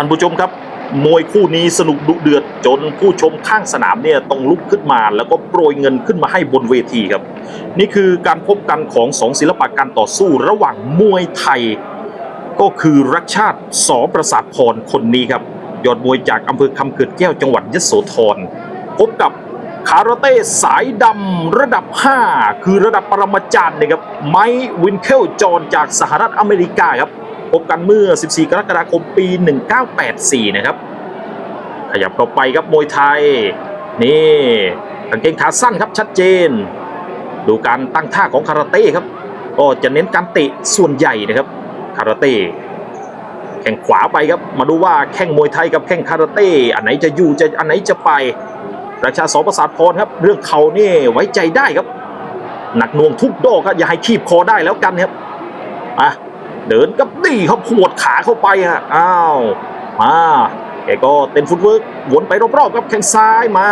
ท่านผู้ชมครับ มวยคู่นี้สนุกดุเดือดจนผู้ชมข้างสนามเนี่ยต้องลุกขึ้นมา แล้วก็โปรยเงินขึ้นมาให้บนเวทีครับ นี่คือการพบกันของสองศิลปะการต่อสู้ระหว่างมวยไทย ก็คือรักชาติสอประสาทพรคนนี้ครับยอดมวยจากอำเภอคำเกิดแก้วจังหวัดยโสธรพบกับคาราเต้สายดำระดับ 5 คือระดับปรมาจารย์นะครับไมค์วินเคลจอนจากสหรัฐอเมริกาครับ พบกันเมื่อ 14 กรกฎาคมปี 1984 นะครับ ขยับเข้าไปครับมวยไทย นี่กางเกงขาสั้นครับชัดเจน ดูการตั้งท่าของคาราเต้ครับ ก็จะเน้นการเตะส่วนใหญ่นะครับคาราเต้แข่งขวาไปครับ มาดูว่าแข่งมวยไทยกับแข่งคาราเต้อันไหนจะอยู่จะอันไหนจะไประชาสอประสาทพรครับ เรื่องเขานี่ไว้ใจได้ครับ หนักหน่วงทุกดอกครับอย่าให้คีบคอได้แล้วกันครับอะ เดินกับดีเขาปวดขาเข้าไปฮะอ้าวมาแกก็เต้นฟุตเวิร์กวนไปรอบๆครับแข้งซ้ายมา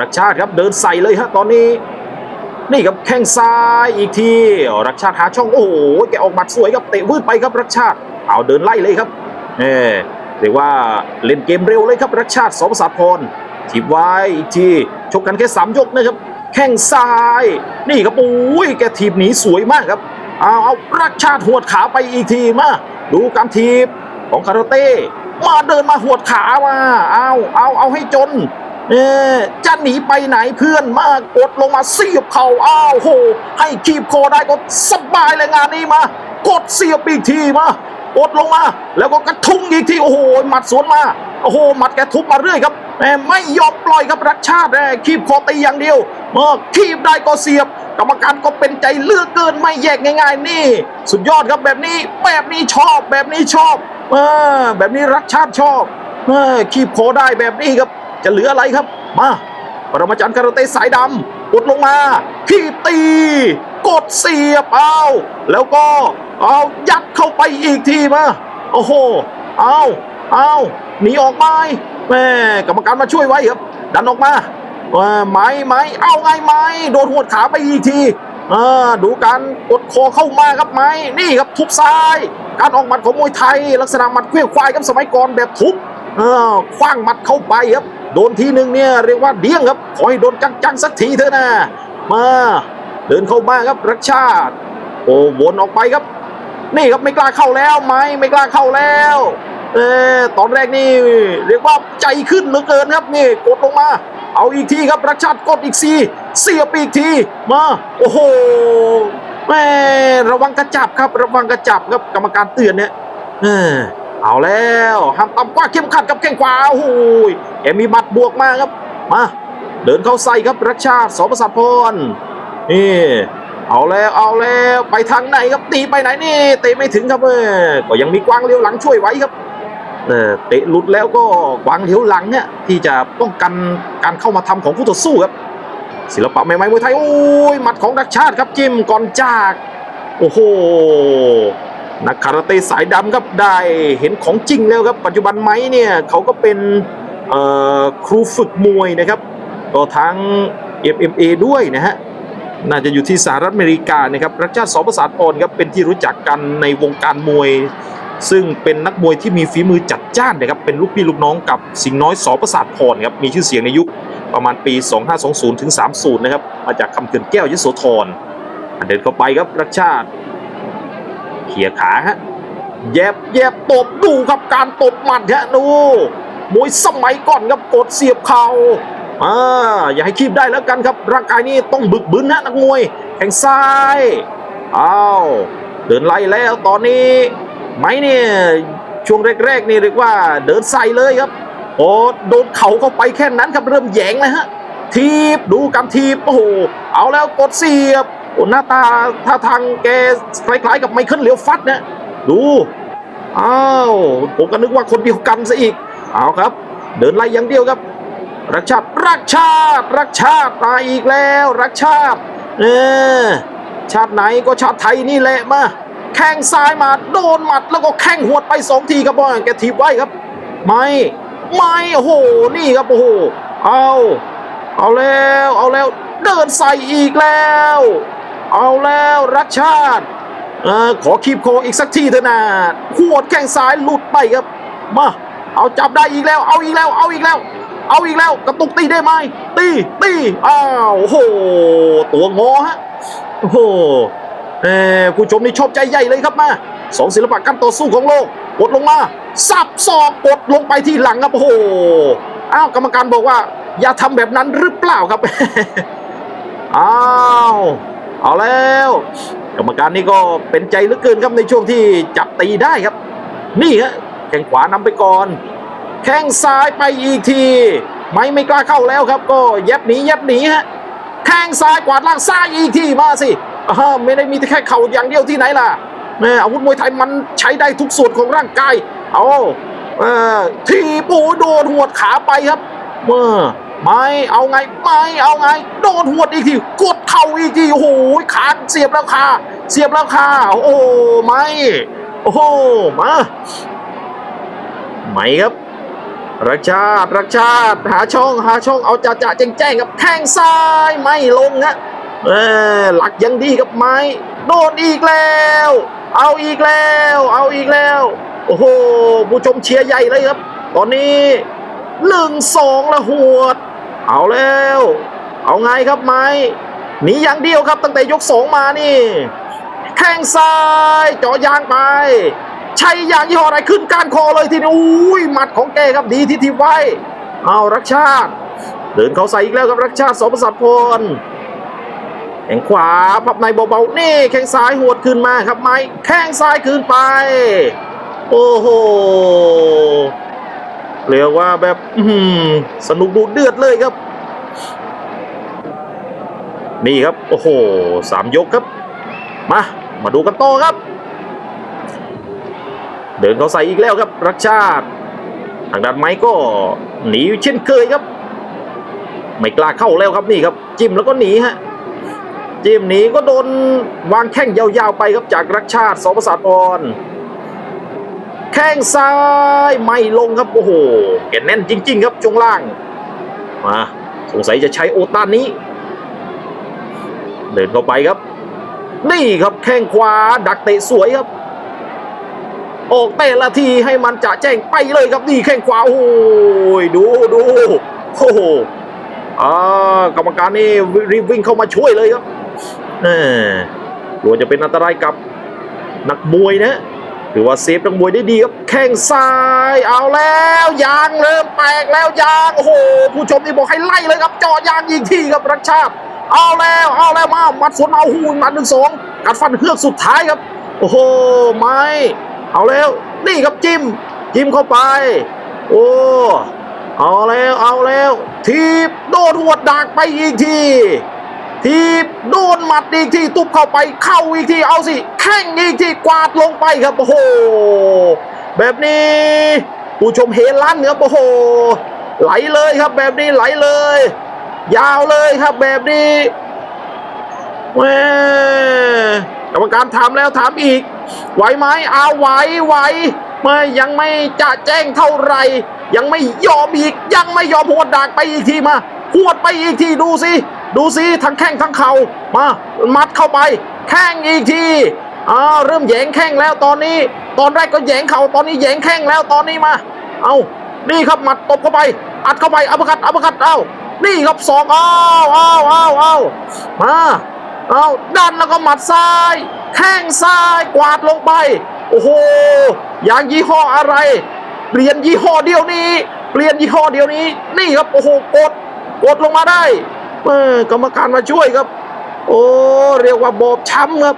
รักชาติครับเดินใส่เลยฮะตอนนี้นี่ครับแข้งซ้ายอีกทีรักชาติหาช่องโอ้โหแกออกหมัดสวยครับเตะวืดไปครับรักชาติเอาเดินไล่เลยครับเอเรียกว่าเล่นเกมเร็วเลยครับรักชาติสอประสาทพรถีบไว้อีกทีชกกันแค่สามยกนะครับ แข้งซ้าย นี่ครับโอ้ยแกถีบหนีสวยมากครับ เอาเอารักชาติหวดขาไปอีกทีมาดูการถีบของคาราเต้มาเดินมาหวดขามาเอาเอาเอาให้จนเอ๊ะจะหนีไปไหนเพื่อนมากดลงมาเสียบเข่าอ้าวโห ให้คีบคอได้ก็สบายเลยงานนี้มา กดเสียบอีกทีมากดลงมา แล้วก็กระทุ้งอีกทีโอ้โหหมัดสวนมา โอ้โหหมัดแกทุบมาเรื่อยครับ ไม่ยอมปล่อยครับรักชาติแหมคีบคอตีอย่างเดียวเมื่อคีบได้ก็เสียบ กรรมการก็เป็นใจเลือกเกินไม่แยกง่าย ๆ นี่ สุดยอดครับแบบนี้แบบนี้ชอบแบบนี้ชอบเออแบบนี้รักชาติชอบเออคีบคอได้แบบนี้ครับ จะเหลืออะไรครับมาปรมาจารย์คาราเต้สายดำกดลงมาขีตี กดเสียบเอาแล้วก็เอายัดเข้าไปอีกทีมาโอ้โหเอาเอาหนีออกไป แม่กรรมการมาช่วยไว้ครับ ดันออกมาว่าไม้ไม้เอาไงไม้โดนหัวดขาไปอีกทีอ่าดูการกดคอเข้ามาครับไม้นี่ครับทุบซ้าย การออกหมัดของมวยไทย ลักษณะหมัดเคลื่อนควายครับสมัยก่อนแบบทุบคว้างหมัดเข้าไปครับโดนทีหนึ่งเนี่ยเรียกว่าเดี้ยงครับขอให้โดนจังๆสักทีเถอะนะมาเดินเข้ามาครับรักชาติ โอ้วนออกไปครับ นี่ครับไม่กล้าเข้าแล้วไหมไม่กล้าเข้าแล้ว เออตอนแรกนี่เรียกว่าใจขึ้นเหลือเกินครับนี่กดลงมา เอาอีกทีครับรักชาติกดอีกสีเสียบอีกทีมาโอ้โหแม่ระวังกระจับครับ ระวังกระจับครับกรรมการเตือนเนี่ยเอาแล้วห้ามต่ำกว่าเข้มขัดกับแข้งขวาโอ้โหแกมีหมัดบวกมาครับมาเดินเข้าใส่ครับรักชาติสประสาทพรนี่เอาแล้วเอาแล้วไปทางไหนครับตีไปไหนนี่เตะไม่ถึงครับเออก็ยังมีกวางเลี้ยวหลังช่วยไว้ครับ เตะหลุดแล้วก็กวางเลี้ยวหลังเนี่ยที่จะป้องกันการเข้ามาทำของคู่ต่อสู้ครับ ศิลปะใหม่ๆมวยไทยโอ้ยหมัดของรักชาติครับจิ้มก่อนจาก โอ้โหนักคาราเต้สายดำครับได้เห็นของจริงแล้วครับ ปัจจุบันไหมเนี่ยเขาก็เป็นครูฝึกมวยนะครับก็ทั้ง MMA ด้วยนะฮะน่าจะอยู่ที่สหรัฐอเมริกานะครับรักชาติสอประสาทพรครับเป็นที่รู้จักกันในวงการมวย ซึ่งเป็นนักมวยที่มีฝีมือจัดจ้านนะครับเป็นลูกพี่ลูกน้องกับสิงห์น้อยสอประสาทพรครับมีชื่อเสียงในยุคประมาณปี 2520 ถึง 30 นะครับ มาจากคำเขื่อนแก้วยโสธรเดินเข้าไปครับรักชาติเขี่ยขาฮะแยบแยบตบดูครับการตบหมัดฮะดูมวยสมัยก่อนครับกดเสียบเข่าอ่าอย่าให้คีบได้แล้วกันครับ ร่างกายนี่ต้องบึกบึนฮะนักมวยแข้งซ้ายอ้าวเดินไล่แล้วตอนนี้ ไหมเนี่ยช่วงแรกๆนี่เรียกว่าเดินใส่เลยครับ โอ้โดนเข่าเข้าไปแค่นั้นครับเริ่มแยงเลยฮะทีบดูการทีบโอ้โหเอาแล้วกดเสียบโอ้หน้าตาท่าทางแกคล้ายๆกับไมเคิลเลียวฟัดนะดูอ้าวผมก็นึกว่าคนเดียวกันซะอีกเอาครับ เดินไล่อย่างเดียวครับ รักชาติรักชาติรักชาติมาอีกแล้ว รักชาติเออชาติไหนก็ชาติไทยนี่แหละมา แข้งซ้ายมาโดนหมัดแล้วก็แข้งหวดไปสองทีครับบอลแกทีบไว้ครับ ไม่ไม่โอ้โหนี่ครับโอ้โหเอาเอาแล้วเอาแล้วเดินใส่อีกแล้ว เอาแล้วรักชาติอขอคีบโคอีกสักทีเถอะนะขวดแข้งซ้ายหลุดไปครับ มา เอาจับได้อีกแล้ว เอาอีกแล้ว เอาอีกแล้ว เอาอีกแล้ว กระตุกตีได้ไหมตีตีอ้าวโห ตัวงอฮะโอ้โห ผู้ชมนี่ชอบใจใหญ่เลยครับมาสองศิลปะการต่อสู้ของโลกกดลงมาสับศอกกดลงไปที่หลังครับโอ้โหอ้าวกรรมการบอกว่า อย่าทำแบบนั้นหรือเปล่าครับอ้าวเอาแล้ว กรรมการนี่ก็เป็นใจเหลือเกินครับในช่วงที่จับตีได้ครับ นี่ฮะแข้งขวานำไปก่อน แข้งซ้ายไปอีกที ไม่ไม่กล้าเข้าแล้วครับ ก็เย็บหนีเย็บหนีฮะแข้งซ้ายกวาดล่างซ้ายอีกทีมาสิ ไม่ได้มีแค่เข่าอย่างเดียวที่ไหนล่ะแม่อาวุธมวยไทยมันใช้ได้ทุกส่วนของร่างกาย เอาเออทีปูโดนหัวดขาไปครับเมื่อไม่เอาไงไม่เอาไง โดนหัวดอีกทีกดเข่าอีกทีโอ้โหขาเสียบแล้วคาเสียบแล้วคาโอ้ไม่โอ้โหมาไม่ครับรักชาติรักชาติหาช่องหาช่องเอาจ่าจ่าแจ้งแจ้งกับแข้งซ้ายไม่ลงฮะ หลักยังดีกับไม้โดนอีกแล้ว เอาอีกแล้ว เอาอีกแล้ว โอ้โห ผู้ชมเชียร์ใหญ่เลยครับ ตอนนี้หนึ่งสองละหวด เอาแล้ว เอาไงครับไม้หนีอย่างเดียวครับตั้งแต่ยกสองมานี่แข้งซ้ายจาะยางไปใช้ยางยี่ห้ออะไรขึ้นก้านคอเลยทีนี้อุ้ยหมัดของแกครับดีที่ทีไว้ เอารักชาติ เดินเขาใส่อีกแล้วครับรักชาติสมปรพล แข้งขวาพับในเบาๆนี่แข้งซ้ายหวดขึ้นมาครับไม้แข้งซ้ายคืนไป โอ้โหเรียกว่าแบบสนุกดูเดือดเลยครับ นี่ครับ โอ้โหสามยกครับ มา มาดูกันต่อครับ เดินเขาใส่อีกแล้วครับ รักชาติ ทางด้านไม้ก็หนีเช่นเคยครับ ไม่กล้าเข้าแล้วครับนี่ครับ จิ้มแล้วก็หนีฮะ จิ้มหนีก็โดนวางแข้งยาวๆไปครับจากรักชาติสประสาทพรแข้งซ้ายไม่ลงครับโอ้โหแกแน่นจริง ๆ ครับช่วงล่างมาสงสัยจะใช้โอตานนี้ เดินเข้าไปครับ นี่ครับแข้งขวาดักเตะสวยครับ ออกเตะละทีให้มันจะแจ้งไปเลยครับนี่แข้งขวาโอ้ยดูดูโอ้โหอ่ากรรมการนี่รีบวิ่งเข้ามาช่วยเลยครับ กลัวจะเป็นอันตรายกับนักมวยนะถือว่าเซฟนักมวยได้ดีครับแข้งซ้ายเอาแล้วยางเริ่มแตกแล้วยางโอ้โหผู้ชมนี่บอกให้ไล่เลยครับจาะยางอีกทีครับรักชาติเอาแล้วเอาแล้วมาหมัดสวนเอาหูหมัดหนึ่งสองกัดฟันเฮือกสุดท้ายครับ โอ้โหไม่เอาแล้วนี่ครับจิ้มจิ้มเข้าไป โอ้เอาแล้วเอาแล้วทีบโดนหัวดดากไปอีกที ทีบโดนหมัดอีกทีตุบเข้าไปเข้าอีกทีเอาสิแข้งอีกทีกวาดลงไปครับโอ้โหแบบนี้ผู้ชมเฮลั่นครับโอ้โหไหลเลยครับแบบนี้ไหลเลย ยาวเลยครับแบบนี้แหมกรรมการถามแล้วถามอีก ไหวไหมเอาไหวไหวไม่ยังไม่จะแจ้งเท่าไหร่ ยังไม่ยอมอีก ยังไม่ยอมหัวดดากไปอีกทีมาหวดไปอีกทีดูสิ ดูสิทั้งแข้งทั้งเข่ามามัดเข้าไป แข้งอีกทีอ่าเริ่มแยงแข้งแล้วตอนนี้ ตอนแรกก็แยงเข่าตอนนี้แยงแข้งแล้วตอนนี้มา เอานี่ครับหมัดตบเข้าไป อัดเข้าไปอัปคัดอัปคัดเอ้านี่ครับสองเอาเอ้าเอ้าเอ้ามาเอาดันแล้วก็หมัดซ้าย แข้งซ้ายกวาดลงไป โอ้โหอย่างยี่ห้ออะไร เปลี่ยนยี่ห้อเดียวนี้ เปลี่ยนยี่ห้อเดียวนี้ นี่ครับโอ้โหกดกดลงมาได้ เออกรรมการมาช่วยครับ โอ้เรียกว่าบอบช้ำครับ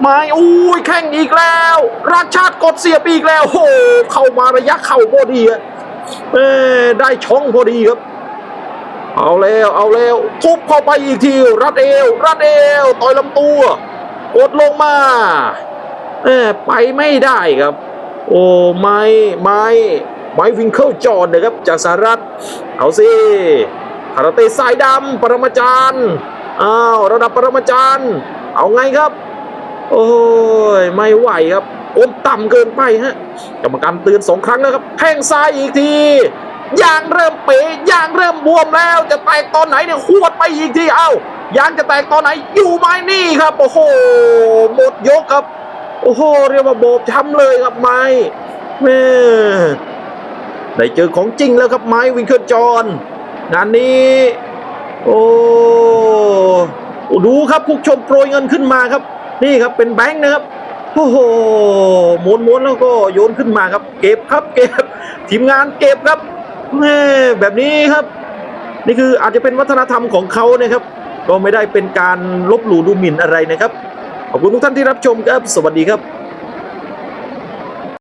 ไม่อุ้ยแข่งอีกแล้วราชาติกดเสียบอีกแล้วโอ้โหเข้ามาระยะเข่าพอดีอะเออได้ช่องพอดีครับ เอาแล้วเอาแล้วทุบเข้าไปอีกทีรัดเอว รัดเอวต่อยลำตัวกดลงมาเออไปไม่ได้ครับ โอ้ไม่ไม่ไม่วิงเคิลจอดนะครับจากสหรัฐเอาสิ คาราเต้สายดำปรมาจารย์อ้าวระดับปรมาจารย์เอาไงครับ โอ้ยไม่ไหวครับอมต่ำเกินไปฮะกรรมการเตือนสองครั้งแล้วครับแข้งซ้ายอีกทียางเริ่มเป๋ยางเริ่มบวมแล้ว จะแตกตอนไหนเนี่ยขวดไปอีกทีเอ้ายางจะแตกตอนไหนอยู่ไหมนี่ครับ โอ้โหหมดยกครับ โอ้โหเรียกว่าโบกช้ำเลยครับไม้แม่ได้เจอของจริงแล้วครับไม้วิงเคิลจอน งานนี้ โอ้ดูครับคุณผู้ชมโปรยเงินขึ้นมาครับ นี่ครับเป็นแบงค์นะครับโอ้โหม้วนม้วนๆแล้วก็โยนขึ้นมาครับ เก็บครับเก็บทีมงานเก็บครับแม่แบบนี้ครับ นี่คืออาจจะเป็นวัฒนธรรมของเขานะครับ ก็ไม่ได้เป็นการลบหลู่ดูหมิ่นอะไรนะครับ ขอบคุณทุกท่านที่รับชมครับ สวัสดีครับ